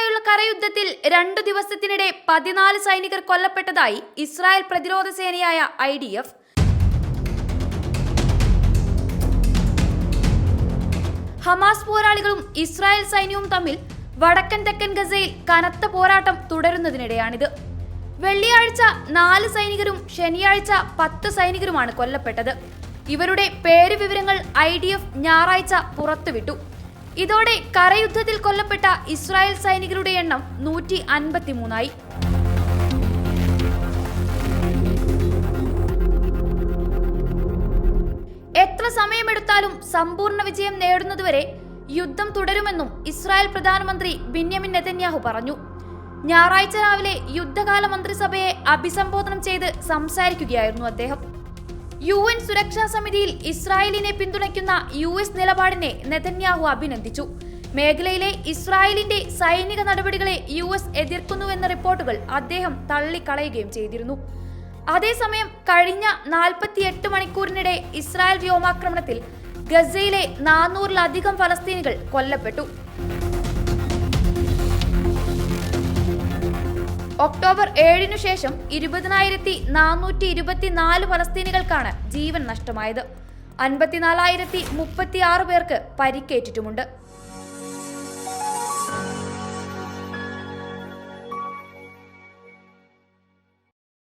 ഇസ്രായേലുമായുള്ള കരയുദ്ധത്തിൽ രണ്ടു ദിവസത്തിനിടെ പതിനാല് സൈനികർ കൊല്ലപ്പെട്ടതായി ഇസ്രായേൽ പ്രതിരോധ സേനയായ ഐ ഡി എഫ്. ഹമാസ് പോരാളികളും ഇസ്രായേൽ സൈന്യവും തമ്മിൽ വടക്കൻ തെക്കൻ ഗസയിൽ കനത്ത പോരാട്ടം തുടരുന്നതിനിടെയാണിത്. വെള്ളിയാഴ്ച നാല് സൈനികരും ശനിയാഴ്ച പത്ത് സൈനികരുമാണ് കൊല്ലപ്പെട്ടത്. ഇവരുടെ പേര് വിവരങ്ങൾ ഐ ഡി എഫ് ഞായറാഴ്ച പുറത്തുവിട്ടു. ഇതോടെ കരയുദ്ധത്തിൽ കൊല്ലപ്പെട്ട ഇസ്രായേൽ സൈനികരുടെ എണ്ണം നൂറ്റി അൻപത്തിമൂന്നായി. എത്ര സമയമെടുത്താലും സമ്പൂർണ വിജയം നേടുന്നതുവരെ യുദ്ധം തുടരുമെന്നും ഇസ്രായേൽ പ്രധാനമന്ത്രി ബിന്യമിൻ നെതന്യാഹു പറഞ്ഞു. ഞായറാഴ്ച രാവിലെ യുദ്ധകാല മന്ത്രിസഭയെ അഭിസംബോധന ചെയ്ത് സംസാരിക്കുകയായിരുന്നു അദ്ദേഹം. യു എൻ സുരക്ഷാ സമിതിയിൽ ഇസ്രായേലിനെ പിന്തുണയ്ക്കുന്ന യു എസ് നിലപാടിനെ നെതന്യാഹു അഭിനന്ദിച്ചു. മേഖലയിലെ ഇസ്രായേലിന്റെ സൈനിക നടപടികളെ യു എസ് എതിർക്കുന്നുവെന്ന റിപ്പോർട്ടുകൾ അദ്ദേഹം തള്ളിക്കളയുകയും ചെയ്തിരുന്നു. അതേസമയം കഴിഞ്ഞ നാൽപ്പത്തിയെട്ട് മണിക്കൂറിനിടെ ഇസ്രായേൽ വ്യോമാക്രമണത്തിൽ ഗസയിലെ നാനൂറിലധികം ഫലസ്തീനികൾ കൊല്ലപ്പെട്ടു. ഒക്ടോബർ ഏഴിനു ശേഷം ഇരുപതിനായിരത്തി നാനൂറ്റി ഇരുപത്തിനാല് ഫലസ്തീനികൾക്കാണ് ജീവൻ നഷ്ടമായത്. അൻപത്തിനാലായിരത്തി മുപ്പത്തിയാറ് പേർക്ക് പരിക്കേറ്റിട്ടുമുണ്ട്.